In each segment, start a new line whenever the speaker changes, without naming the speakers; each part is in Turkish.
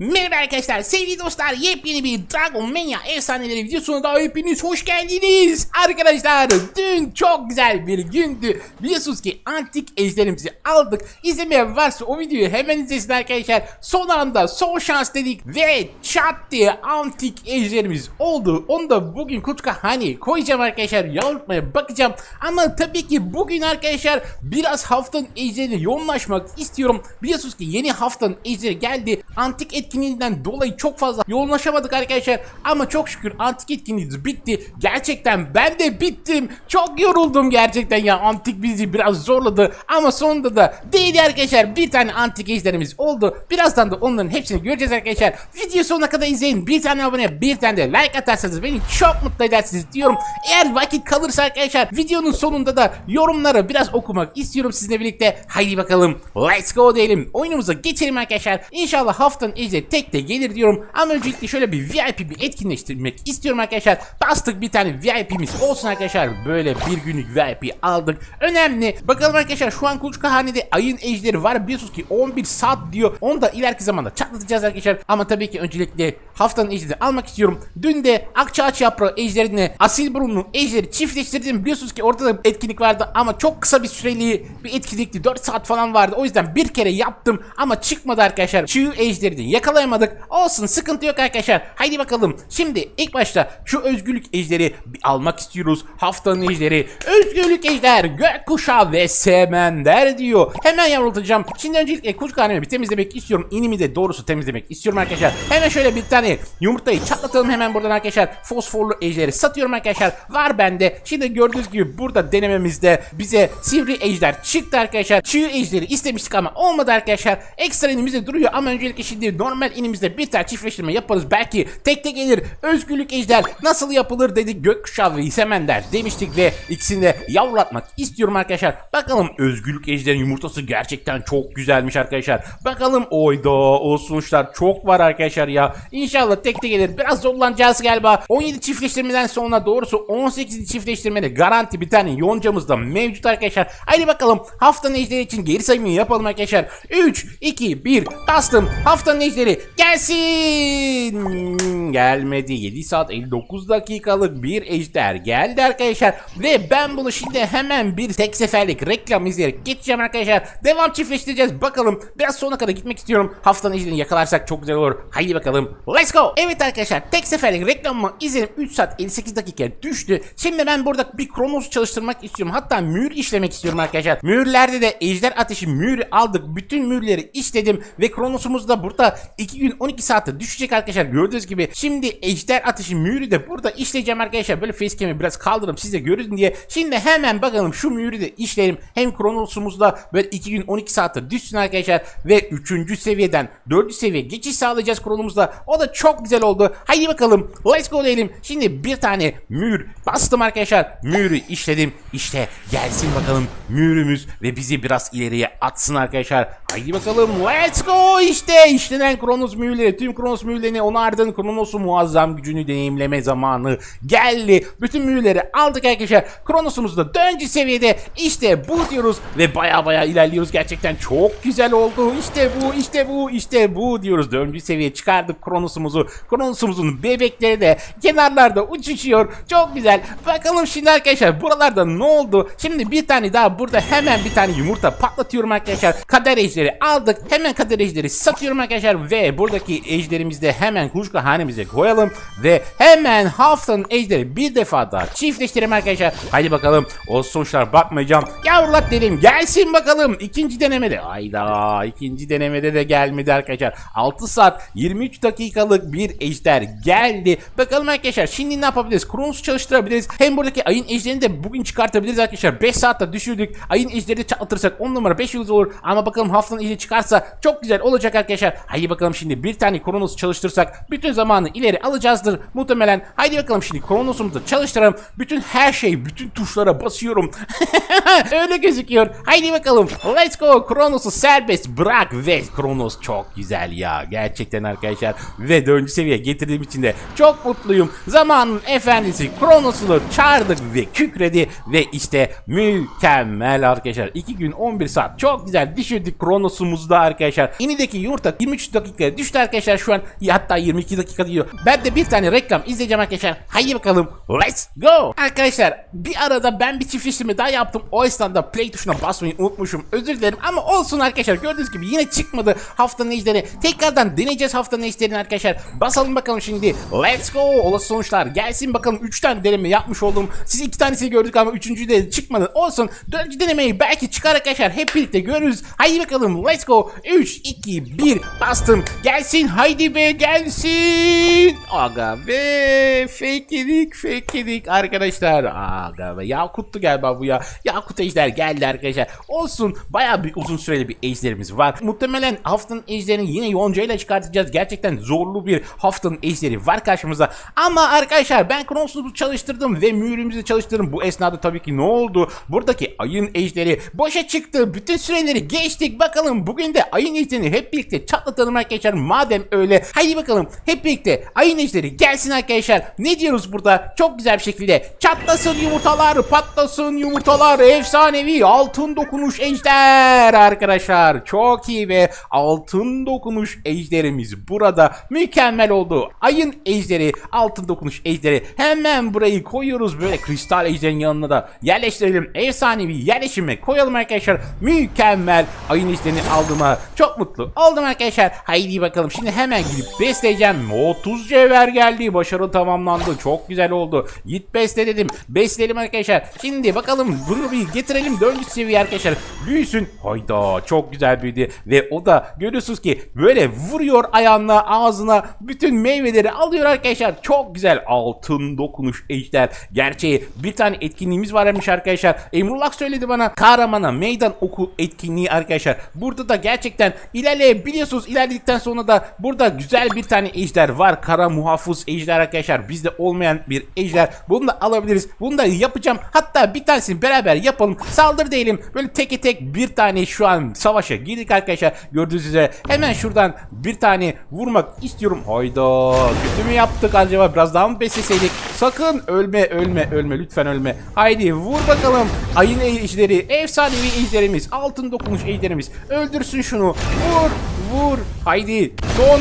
Merhaba arkadaşlar, sevgili dostlar, yepyeni bir Dragon Mania efsaneleri videosuna da hepiniz hoş geldiniz. Arkadaşlar, dün çok güzel bir gündü. Biliyorsunuz ki antik ejderimizi aldık. İzlemeyen varsa o videoyu hemen izlesin arkadaşlar. Son anda son şans dedik ve çat diye antik ejderimiz oldu. Onu da bugün kutuka hani koyacağım arkadaşlar. Yavrutmaya bakacağım. Ama tabii ki bugün arkadaşlar biraz haftanın ejderine yoğunlaşmak istiyorum. Biliyorsunuz ki yeni haftanın ejderi geldi. Antik etkinliğinden dolayı çok fazla yoğunlaşamadık arkadaşlar. Ama çok şükür antik etkinliğimiz bitti. Gerçekten ben de bittim. Çok yoruldum gerçekten ya. Antik bizi biraz zorladı. Ama sonunda da değil arkadaşlar. Bir tane antik ejderimiz oldu. Birazdan da onların hepsini göreceğiz arkadaşlar. Video sonuna kadar izleyin. Bir tane abone, bir tane de like atarsanız beni çok mutlu edersiniz diyorum. Eğer vakit kalırsa arkadaşlar videonun sonunda da yorumları biraz okumak istiyorum sizinle birlikte. Haydi bakalım let's go diyelim. Oyunumuza geçelim arkadaşlar. İnşallah haftanın ejderi tek de gelir diyorum. Ama öncelikle şöyle bir VIP bir etkinleştirmek istiyorum arkadaşlar. Bastık bir tane VIP'miz olsun arkadaşlar. Böyle bir günlük VIP aldık. Önemli. Bakalım arkadaşlar şu an Kuluçkahane'de ayın ejderi var. Biliyorsunuz ki 11 saat diyor. Onu da ileriki zamanda çatlatacağız arkadaşlar. Ama tabii ki öncelikle haftanın ejderini almak istiyorum. Dün de Akçaağaç yaprağı ejderini Asil Burunlu ejderi çiftleştirdim. Biliyorsunuz ki orada da etkinlik vardı ama çok kısa bir süreli bir etkinlikti. 4 saat falan vardı. O yüzden bir kere yaptım ama çıkmadı arkadaşlar. Çığ ejderini yakalayamadık. Olsun sıkıntı yok arkadaşlar. Haydi bakalım. Şimdi ilk başta şu özgürlük ejderi almak istiyoruz. Haftanın ejderi. Özgürlük ejder gökkuşağı ve semender diyor. Hemen yavrultacağım. Şimdi öncelikle kuşkanemi bir temizlemek istiyorum. İnimi de doğrusu temizlemek istiyorum arkadaşlar. Hemen şöyle bir tane yumurtayı çatlatalım hemen buradan arkadaşlar. Fosforlu ejderi satıyorum arkadaşlar. Var bende. Şimdi gördüğünüz gibi burada denememizde bize sivri ejder çıktı arkadaşlar. Çığ ejderi istemiştik ama olmadı arkadaşlar. Ekstra inimizde duruyor ama öncelikle şimdi normal inimizde bir tane çiftleştirme yaparız. Belki tek tek gelir. Özgürlük ejder nasıl yapılır dedik. Gökkuşağı ve semender demiştik ve ikisini de yavrulatmak istiyorum arkadaşlar. Bakalım özgürlük ejderin yumurtası gerçekten çok güzelmiş arkadaşlar. Bakalım oyda o sonuçlar çok var arkadaşlar ya. İnşallah tek tek gelir. Biraz zorlanacağız galiba. 17 çiftleştirmeden sonra doğrusu 18 çiftleştirmede garanti bir tane yoncamız da mevcut arkadaşlar. Haydi bakalım haftanın ejderi için geri sayımını yapalım arkadaşlar. 3, 2, 1 bastım. Haftanın ejderi gelsin. Gelmedi. 7 saat 59 dakikalık bir ejder geldi arkadaşlar. Ve ben bunu şimdi hemen bir tek seferlik reklam izleyerek geçeceğim arkadaşlar. Devam çiftleştireceğiz. Bakalım biraz sonuna kadar gitmek istiyorum. Haftanın ejderini yakalarsak çok güzel olur. Haydi bakalım. Let's go. Evet arkadaşlar tek seferlik reklamımı izledim. 3 saat 58 dakika düştü. Şimdi ben burada bir kronos çalıştırmak istiyorum. Hatta mühür işlemek istiyorum arkadaşlar. Mühürlerde de ejder ateşi mühürü aldık. Bütün mühürleri işledim ve kronosumuz da burada 2 gün 12 saatte düşecek arkadaşlar. Gördüğünüz gibi şimdi ejder ateşi mühürü de burada işleyeceğim arkadaşlar. Böyle facecam'i biraz kaldırıp size görün diye. Şimdi hemen bakalım şu mühürü de işleyelim. Hem kronosumuz da böyle 2 gün 12 saatte düşsün arkadaşlar. Ve 3. seviyeden 4. seviye geçiş sağlayacağız kronumuzda. O da çok güzel oldu. Haydi bakalım. Let's go diyelim. Şimdi bir tane mühür bastım arkadaşlar. Mühürü işledim. İşte gelsin bakalım mühürümüz ve bizi biraz ileriye atsın arkadaşlar. Haydi bakalım. Let's go. İşte işlenen Kronos mühürleri. Tüm Kronos mühürlerini onardın. Kronos'un muazzam gücünü deneyimleme zamanı geldi. Bütün mühürleri aldık arkadaşlar. Kronos'umuz da dördüncü seviyede. İşte bu diyoruz ve baya baya ilerliyoruz. Gerçekten çok güzel oldu. İşte bu, işte bu, işte bu diyoruz. Dördüncü seviyeye çıkardık Kronos'umuzu. Kronos'umuzun bebekleri de kenarlarda uçuşuyor. Çok güzel. Bakalım şimdi arkadaşlar buralarda ne oldu? Şimdi bir tane daha burada hemen bir tane yumurta patlatıyorum arkadaşlar. Kader ejderi aldık. Hemen kader ejderi satıyorum arkadaşlar ve buradaki ejderimizi de hemen kuşka hanemize koyalım ve hemen haftanın ejderi bir defa daha çiftleştirelim arkadaşlar. Haydi bakalım o sonuçlar bakmayacağım. Yavrulat dedim gelsin bakalım. İkinci denemede. Ayda ikinci denemede de gelmedi arkadaşlar. 6 saat 23 dakikalık bir ejder geldi. Bakalım arkadaşlar şimdi ne yapabiliriz? Kronos'u çalıştırabiliriz. Hem buradaki ayın ejderini de bugün çıkartabiliriz arkadaşlar. 5 saatte düşürdük. Ayın ejderi çatlatırsak 10 numara 5 yıldız olur. Ama bakalım haftanın ejderi çıkarsa çok güzel olacak arkadaşlar. Haydi bakalım şimdi bir tane Kronos'u çalıştırsak bütün zamanı ileri alacağızdır muhtemelen. Haydi bakalım şimdi Kronos'umuzu çalıştıralım. Bütün her şey, bütün tuşlara basıyorum. Öyle gözüküyor. Haydi bakalım. Let's go. Kronos'u serbest bırak ve Kronos çok güzel ya. Gerçekten arkadaşlar. Ve dördüncü seviye getirdiğim için de çok mutluyum. Zamanın efendisi Kronos'unu çağırdık ve kükredi ve işte mükemmel arkadaşlar. 2 gün 11 saat çok güzel düşürdük Kronos'umuzda arkadaşlar. İnideki yumurta 23 dakika dakikaya düştü arkadaşlar şu an. Hatta 22 dakika diyor. Ben de bir tane reklam izleyeceğim arkadaşlar. Haydi bakalım. Let's go. Arkadaşlar bir arada ben bir çiftleştirme daha yaptım. O esnada play tuşuna basmayı unutmuşum. Özür dilerim ama olsun arkadaşlar. Gördüğünüz gibi yine çıkmadı haftanın ejderi. Tekrardan deneyeceğiz haftanın ejderini arkadaşlar. Basalım bakalım şimdi. Let's go. Olası sonuçlar gelsin bakalım. 3 tane deneme yapmış oldum. Siz 2 tanesini gördük ama 3. de çıkmadı. Olsun. 4. denemeyi belki çıkar arkadaşlar. Hep birlikte görürüz. Haydi bakalım. Let's go. 3, 2, 1 bastım. Gelsin. Haydi be gelsin. Aga be. Fake yedik. Fake yedik arkadaşlar. Aga be. Yakut'tu galiba bu ya. Yakut ejder geldi arkadaşlar. Olsun. Baya bir uzun süreli bir ejderimiz var. Muhtemelen haftanın ejderini yine yoncayla çıkartacağız. Gerçekten zorlu bir haftanın ejderi var karşımıza. Ama arkadaşlar ben Kronsuz'u çalıştırdım ve mühürümüzü çalıştırdım. Bu esnada tabii ki ne oldu? Buradaki ayın ejderi boşa çıktı. Bütün süreleri geçtik. Bakalım bugün de ayın ejderini hep birlikte çatlatalım arkadaşlar. Madem öyle. Haydi bakalım hep birlikte ayın ejderi gelsin arkadaşlar. Ne diyoruz burada? Çok güzel bir şekilde çatlasın yumurtalar, patlasın yumurtalar. Efsanevi altın dokunuş ejder arkadaşlar. Çok iyi ve altın dokunuş ejderimiz burada mükemmel oldu. Ayın ejderi, altın dokunuş ejderi. Hemen burayı koyuyoruz böyle kristal ejderin yanına da yerleştirelim. Efsanevi yerleşime koyalım arkadaşlar. Mükemmel. Ayın ejderini aldığıma çok mutlu oldum arkadaşlar. Haydi bakalım şimdi hemen gidip besleyeceğim. 30 cevher geldi. Başarı tamamlandı. Çok güzel oldu. Git besle dedim. Besleyelim arkadaşlar. Şimdi bakalım bunu bir getirelim. 4. seviye arkadaşlar. Büyüsün. Hayda çok güzel büyüdü. Ve o da görüyorsunuz ki böyle vuruyor ayağına ağzına bütün meyveleri alıyor arkadaşlar. Çok güzel altın dokunuş ejder. Gerçeği bir tane etkinliğimiz varmış arkadaşlar. Emrullah söyledi bana. Kahramana meydan oku etkinliği arkadaşlar. Burada da gerçekten ilerleyebiliyorsunuz. İlerledikten sonra da burada güzel bir tane ejder var. Kara muhafız ejder arkadaşlar. Bizde olmayan bir ejder. Bunu da alabiliriz. Bunu da yapacağım. Hatta bir tanesini beraber yapalım. Saldır diyelim. Böyle teke tek bir tane şu an savaşa girdik arkadaşlar. Gördüğünüz üzere hemen şuradan bir tane vurmak istiyorum. Hayda. Kötü mü yaptık acaba? Biraz daha mı besleseydik? Sakın ölme ölme ölme lütfen ölme. Haydi vur bakalım. Ayın ejderi, efsanevi ejderimiz, altın dokunuş ejderimiz. Öldürsün şunu. Vur, vur. Haydi son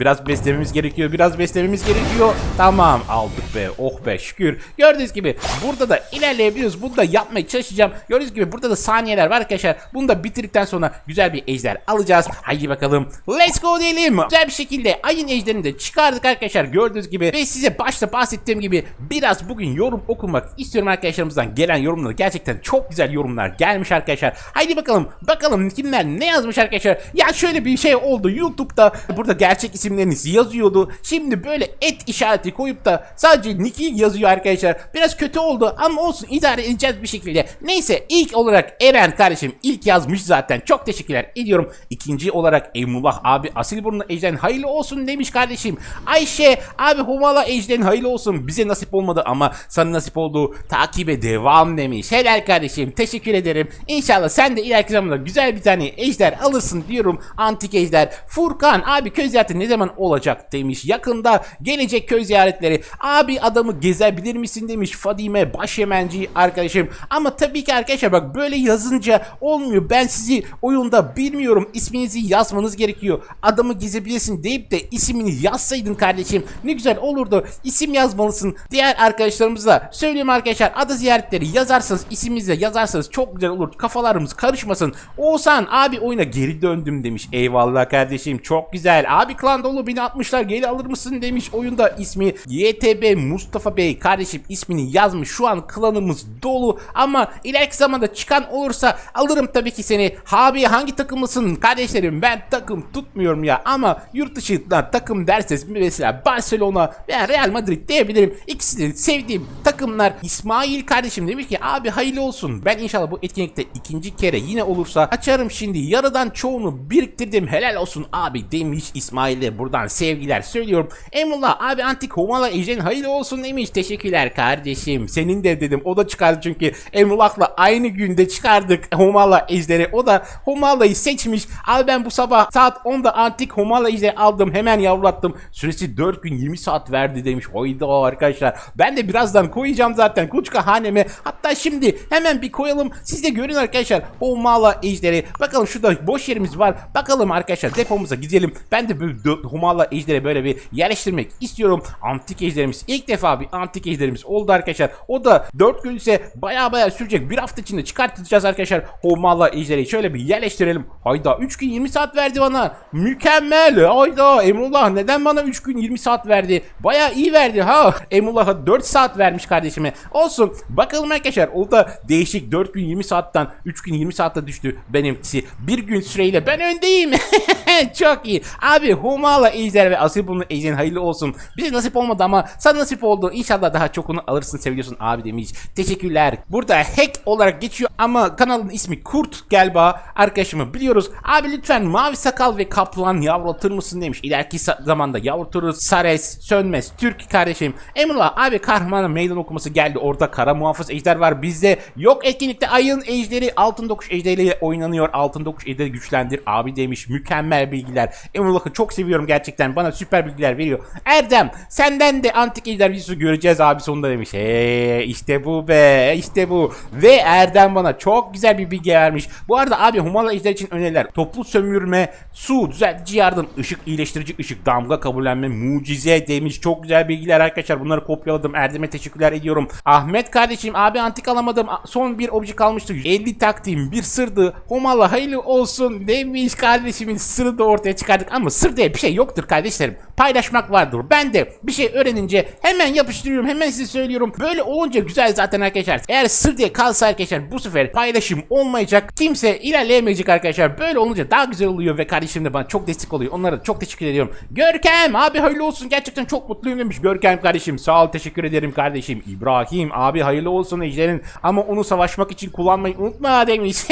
Biraz beslememiz gerekiyor. Biraz beslememiz gerekiyor. Tamam aldık be. Oh be şükür. Gördüğünüz gibi burada da ilerleyebiliyoruz. Bunu da yapmaya çalışacağım. Gördüğünüz gibi burada da saniyeler var arkadaşlar. Bunu da bitirdikten sonra güzel bir ejder alacağız. Haydi bakalım. Let's go diyelim. Güzel bir şekilde ayın ejderini de çıkardık arkadaşlar. Gördüğünüz gibi ve size başta bahsettiğim gibi biraz bugün yorum okumak istiyorum arkadaşlarımızdan gelen yorumları. Gerçekten çok güzel yorumlar gelmiş arkadaşlar. Haydi bakalım. Bakalım kimler ne yazmış arkadaşlar. Ya şöyle bir şey oldu. YouTube'da burada gerçek isimleriniz yazıyordu. Şimdi böyle et işareti koyup da sadece Nick'i yazıyor arkadaşlar. Biraz kötü oldu ama olsun idare edeceğiz bir şekilde. Neyse ilk olarak Eren kardeşim ilk yazmış zaten. Çok teşekkürler ediyorum. İkinci olarak Emrullah abi Asilburnu Ejder'in hayırlı olsun demiş kardeşim. Ayşe abi Humala Ejder'in hayırlı olsun. Bize nasip olmadı ama sana nasip oldu. Takibe devam demiş. Helal kardeşim teşekkür ederim. İnşallah sen de ileriki zamanda güzel bir tane ejder alırsın diyorum. Antik ejder. Furkan abi ziyareti ne zaman olacak demiş. Yakında gelecek köy ziyaretleri. Abi adamı gezebilir misin demiş Fadime Başyemenci arkadaşım. Ama tabii ki arkadaşlar bak böyle yazınca olmuyor. Ben sizi oyunda bilmiyorum. İsminizi yazmanız gerekiyor. Adamı gezebilirsin deyip de ismini yazsaydın kardeşim. Ne güzel olurdu. İsim yazmalısın. Diğer arkadaşlarımıza söyleyeyim arkadaşlar. Adı ziyaretleri yazarsanız isiminizi yazarsanız çok güzel olur. Kafalarımız karışmasın. Oğuzhan abi oyuna geri döndüm demiş. Eyvallah kardeşim. Çok güzel. Abi klan dolu beni atmışlar. Geri alır mısın demiş. Oyunda ismi YTB Mustafa Bey kardeşim ismini yazmış. Şu an klanımız dolu ama ileriki zamanda çıkan olursa alırım tabii ki seni. Abi hangi takımlısın kardeşlerim? Ben takım tutmuyorum ya ama yurt dışından takım derseniz mesela Barcelona veya Real Madrid diyebilirim. İkisi de sevdiğim takımlar. İsmail kardeşim demiş ki abi hayırlı olsun. Ben inşallah bu etkinlikte ikinci kere yine olursa açarım şimdi. Yarıdan çoğunu biriktirdim. Helal olsun abi demiş İsmail'e buradan sevgiler söylüyorum. Emrullah abi antik Humala ejderin hayırlı olsun demiş. Teşekkürler kardeşim. Senin de dedim. O da çıkardı çünkü Emrullah'la aynı günde çıkardık Humala ejderi. O da Humala'yı seçmiş. Abi ben bu sabah saat 10'da antik Humala ejderi aldım. Hemen yavrulattım. Süresi 4 gün 20 saat verdi demiş. Oyda arkadaşlar. Ben de birazdan koyacağım zaten Kuluçka haneme. Hatta şimdi hemen bir koyalım. Siz de görün arkadaşlar. Humala ejderi. Bakalım şurada boş yerimiz var. Bakalım arkadaşlar depomuza gidelim. Ben de böyle Humala ejderi böyle bir yerleştirmek istiyorum. Antik ejderimiz ilk defa bir antik ejderimiz oldu arkadaşlar. O da 4 gün ise baya baya sürecek. Bir hafta içinde çıkartacağız arkadaşlar. Humala ejderi şöyle bir yerleştirelim. Hayda 3 gün 20 saat verdi bana. Mükemmel. Hayda Emrullah neden bana 3 gün 20 saat verdi? Baya iyi verdi ha. Emrullah'a 4 saat vermiş kardeşime. Olsun. Bakalım arkadaşlar. O da değişik 4 gün 20 saatten 3 gün 20 saatte düştü benimkisi. Bir gün süreyle ben öndeyim. Çok iyi. Abi Humala ejder ve asil bunu ejderin hayırlı olsun. Bize nasip olmadı ama sana nasip oldu. İnşallah daha çokunu alırsın seviyorsun abi demiş. Teşekkürler. Burada hack olarak geçiyor ama kanalın ismi Kurt galiba. Arkadaşımı biliyoruz. Abi lütfen mavi sakal ve kaplan yavrulatır mısın demiş. İleriki zamanda yavruturuz. Sares, Sönmez, Türk kardeşim. Emrullah abi kahramanın meydan okuması geldi. Orada kara muhafız ejder var. Bizde yok etkinlikte ayın ejderi altın dokuş ejderiyle oynanıyor. Altın dokuş ejderi güçlendir abi demiş. Mükemmel bilgiler. Emrullah'ı çok seviyorum gerçekten. Bana süper bilgiler veriyor. Erdem senden de antik ejder videosu göreceğiz abi sonunda demiş. Eee işte bu be işte bu. Ve Erdem bana çok güzel bir bilgi vermiş. Bu arada abi Humala ejder için öneriler. Toplu sömürme, su, düzeltici yardım, ışık, iyileştirici ışık, damga kabullenme, mucize demiş. Çok güzel bilgiler arkadaşlar. Bunları kopyaladım. Erdem'e teşekkürler ediyorum. Ahmet kardeşim abi antik alamadım. A- Son bir obje kalmıştı. 50 taktiğim bir sırdı. Humala hayırlı olsun demiş kardeşimin sırrı da ortaya çıkardık. Ama sır diye bir şey yoktur kardeşlerim. Paylaşmak vardır. Ben de bir şey öğrenince hemen yapıştırıyorum. Hemen size söylüyorum. Böyle olunca güzel zaten arkadaşlar. Eğer sır diye kalsa arkadaşlar bu sefer paylaşım olmayacak. Kimse ilerleyemeyecek arkadaşlar. Böyle olunca daha güzel oluyor ve kardeşim de bana çok destek oluyor. Onlara da çok teşekkür ediyorum. Görkem abi hayırlı olsun. Gerçekten çok mutluyum demiş. Görkem kardeşim sağ ol teşekkür ederim kardeşim. İbrahim abi hayırlı olsun ejderin. Ama onu savaşmak için kullanmayı unutma demiş.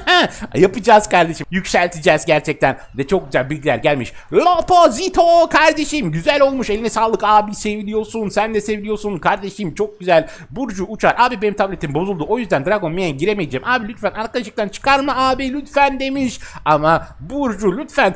Yapacağız kardeşim. Yükselteceğiz gerçekten. Ve çok güzel bilgiler gelmiş. Lopozito kardeşim. Güzel olmuş. Eline sağlık abi. Seviliyorsun. Sen de seviliyorsun kardeşim. Çok güzel. Burcu uçar. Abi benim tabletim bozuldu. O yüzden Dragon Man'e giremeyeceğim. Abi lütfen arkadaşlıktan çıkarma abi lütfen demiş. Ama Burcu lütfen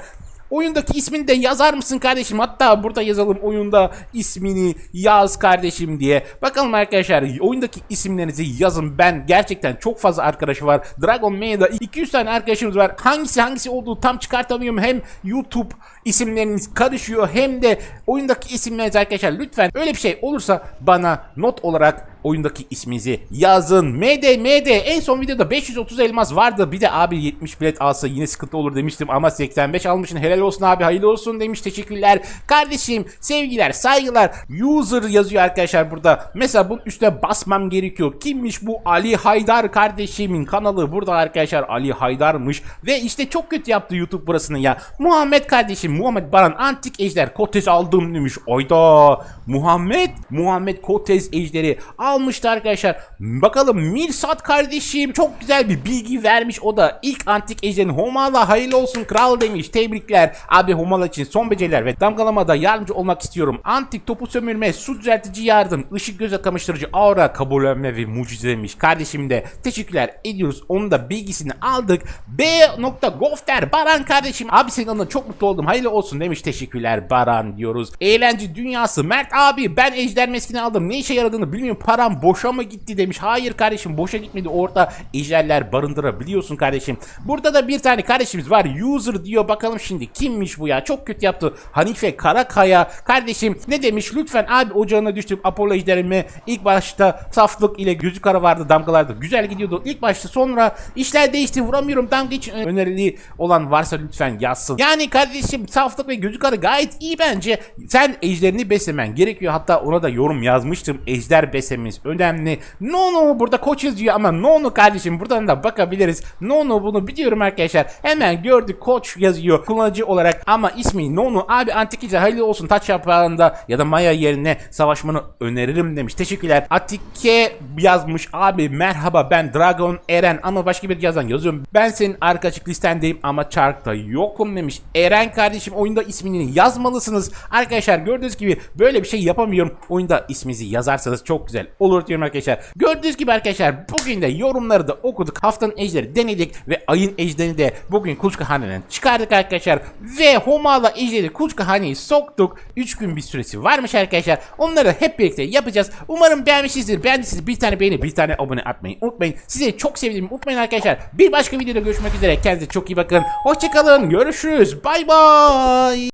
Oyundaki ismini de yazar mısın kardeşim? Hatta burada yazalım oyunda ismini yaz kardeşim diye. Bakalım arkadaşlar oyundaki isimlerinizi yazın. Ben gerçekten çok fazla arkadaşı var. Dragon Maya'da 200 tane arkadaşımız var. Hangisi hangisi olduğu tam çıkartamıyorum. Hem YouTube isimleriniz karışıyor hem de oyundaki isimleriniz arkadaşlar lütfen öyle bir şey olursa bana not olarak oyundaki isminizi yazın. MD MD en son videoda 530 elmas vardı. Bir de abi 70 bilet alsa yine sıkıntı olur demiştim ama 85 almışsın. Helal olsun abi hayırlı olsun demiş. Teşekkürler. Kardeşim sevgiler saygılar. User yazıyor arkadaşlar burada. Mesela bunun üstüne basmam gerekiyor. Kimmiş bu Ali Haydar kardeşimin kanalı burada arkadaşlar Ali Haydar'mış. Ve işte çok kötü yaptı YouTube burasını ya. Muhammed kardeşim Muhammed Baran antik ejder Kotes aldım demiş. Oyda Muhammed Muhammed Kotes ejderi almıştı arkadaşlar. Bakalım Mirsat kardeşim çok güzel bir bilgi vermiş. O da ilk antik ejderin Homala hayırlı olsun kral demiş. Tebrikler. Abi Homala için son beceriler ve damgalamada yardımcı olmak istiyorum. Antik topu sömürme, su düzeltici yardım, ışık göze kamıştırıcı aura kabullenme ve mucize demiş. Kardeşim de teşekkürler ediyoruz. Onun da bilgisini aldık. B.Gofter Baran kardeşim. Abi senin adına çok mutlu oldum. Hayırlı olsun demiş. Teşekkürler Baran diyoruz. Eğlence dünyası. Mert abi ben ejder meskini aldım. Ne işe yaradığını bilmiyorum. Param boşa mı gitti demiş. Hayır kardeşim boşa gitmedi. Orada ejderler barındırabiliyorsun kardeşim. Burada da bir tane kardeşimiz var. User diyor. Bakalım şimdi kimmiş bu ya? Çok kötü yaptı. Hanife Karakaya. Kardeşim ne demiş? Lütfen abi ocağına düştüm. Apollo ejderimi ilk başta saflık ile gözü kara vardı damgalarda. Güzel gidiyordu. İlk başta sonra işler değişti. Vuramıyorum. Damga için önerili olan varsa lütfen yazsın. Yani kardeşim saflık ve gözü kara gayet iyi bence. Sen ejderini beslemen gerekiyor. Hatta ona da yorum yazmıştım. Ejder beslemen etmeniz önemli. No no burada koç yazıyor ama no no kardeşim buradan da bakabiliriz. No no bunu biliyorum arkadaşlar. Hemen gördük koç yazıyor kullanıcı olarak ama ismi no no abi antik ejder hayırlı olsun taç yaprağında ya da maya yerine savaşmanı öneririm demiş. Teşekkürler. Atike yazmış abi merhaba ben Dragon Eren ama başka bir yazan yazıyorum. Ben senin arkadaşlık listendeyim ama çarkta yokum demiş. Eren kardeşim oyunda ismini yazmalısınız. Arkadaşlar gördüğünüz gibi böyle bir şey yapamıyorum. Oyunda isminizi yazarsanız çok güzel olur diyorum arkadaşlar. Gördüğünüz gibi arkadaşlar bugün de yorumları da okuduk. Haftanın ejderi denedik ve ayın ejderini de bugün Kuluçka Hane'den çıkardık arkadaşlar. Ve Homala ejderi Kuluçka Hane'yi soktuk. 3 gün bir süresi varmış arkadaşlar. Onları da hep birlikte yapacağız. Umarım beğenmişsinizdir. Beğendiyseniz bir tane beğeni bir tane abone atmayı unutmayın. Sizi çok sevdiğimi unutmayın arkadaşlar. Bir başka videoda görüşmek üzere. Kendinize çok iyi bakın. Hoşçakalın. Görüşürüz. Bay bay.